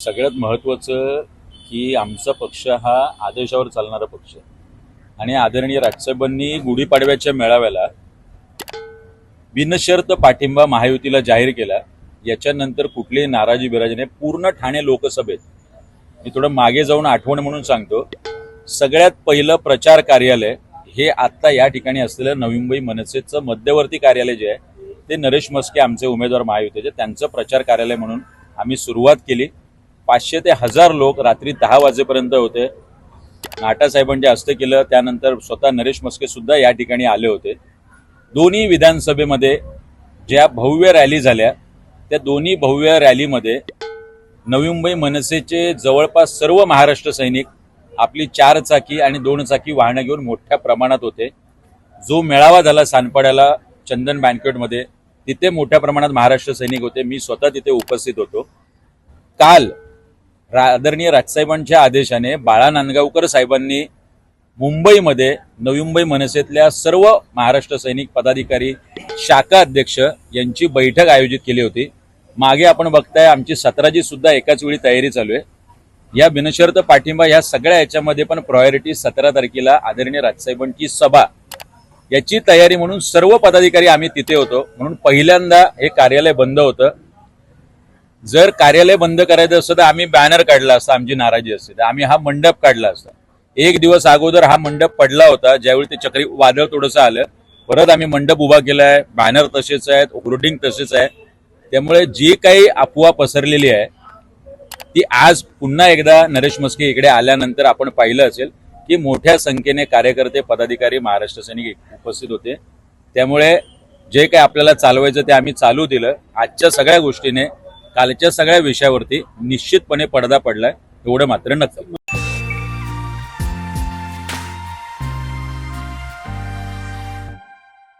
सगळ्यात महत्त्वाचं की आमचा पक्ष हा आदेशावर चालणारा पक्ष आणि आदरणीय राजसाहेबांनी गुढीपाडव्याच्या मेळाव्याला बिनशर्त पाठिंबा महायुतीला जाहीर केला. याच्यानंतर कुठलीही नाराजी बिराजी नाही पूर्ण ठाणे लोकसभेत मी थोडं मागे जाऊन आठवण म्हणून सांगतो सगळ्यात पहिलं प्रचार कार्यालय हे आत्ता या ठिकाणी असलेलं नवी मुंबई मनसेचं मध्यवर्ती कार्यालय जे आहे ते नरेश मस्के आमचे उमेदवार महायुतीचे त्यांचं प्रचार कार्यालय म्हणून आम्ही सुरुवात केली. पाचशे ते हजार लोक रात्री दहा वाजेपर्यंत होते. नाटासाहेबांचे हस्ते केलं त्यानंतर स्वतः नरेश मस्के सुद्धा या ठिकाणी आले होते. दोन्ही विधानसभेमध्ये ज्या भव्य रॅली झाल्या त्या दोन्ही भव्य रॅलीमध्ये नवी मुंबई मनसेचे जवळपास सर्व महाराष्ट्र सैनिक आपली चार चाकी आणि दोन चाकी वाहनं घेऊन मोठ्या प्रमाणात होते. जो मेळावा झाला सानपाड्याला चंदन बँकेटमध्ये तिथे मोठ्या प्रमाणात महाराष्ट्र सैनिक होते. मी स्वतः तिथे उपस्थित होतो. काल रा आदरणीय राजसाहेबांच्या आदेशाने बाळा नांदगावकर साहेबांनी मुंबईमध्ये नवी मुंबई मनसेतल्या सर्व महाराष्ट्र सैनिक पदाधिकारी शाखा अध्यक्ष यांची बैठक आयोजित केली होती. मागे आपण बघताय आमची सतराची सुद्धा एकाच वेळी तयारी चालू आहे. या बिनशर्त पाठिंबा या सगळ्या याच्यामध्ये पण प्रायोरिटी सतरा तारखेला आदरणीय राजसाहेबांची सभा. याची तयारी म्हणून सर्व पदाधिकारी आम्ही तिथे होतो. म्हणून पहिल्यांदा हे कार्यालय बंद होतं. जर कार्यालय बंद करायचं असतं तर आम्ही बॅनर काढला असता आमची नाराजी असते. तर आम्ही हा मंडप काढला असता. एक दिवस अगोदर हा मंडप पडला होता ज्यावेळी ते चक्री वादळ थोडंसं आलं. परत आम्ही मंडप उभा केलाय बॅनर तसेच आहेत होर्डिंग तसेच आहे. त्यामुळे जी काही अफवा पसरलेली आहे ती आज पुन्हा एकदा नरेश मस्के इकडे आल्यानंतर आपण पाहिलं असेल की मोठ्या संख्येने कार्यकर्ते पदाधिकारी महाराष्ट्र सैनिक उपस्थित होते. त्यामुळे जे काही आपल्याला चालवायचं ते आम्ही चालू दिलं. आजच्या सगळ्या गोष्टीने कालच्या सगळ्या विषयावरती निश्चितपणे पडदा पडलाय एवढं मात्र नक्की.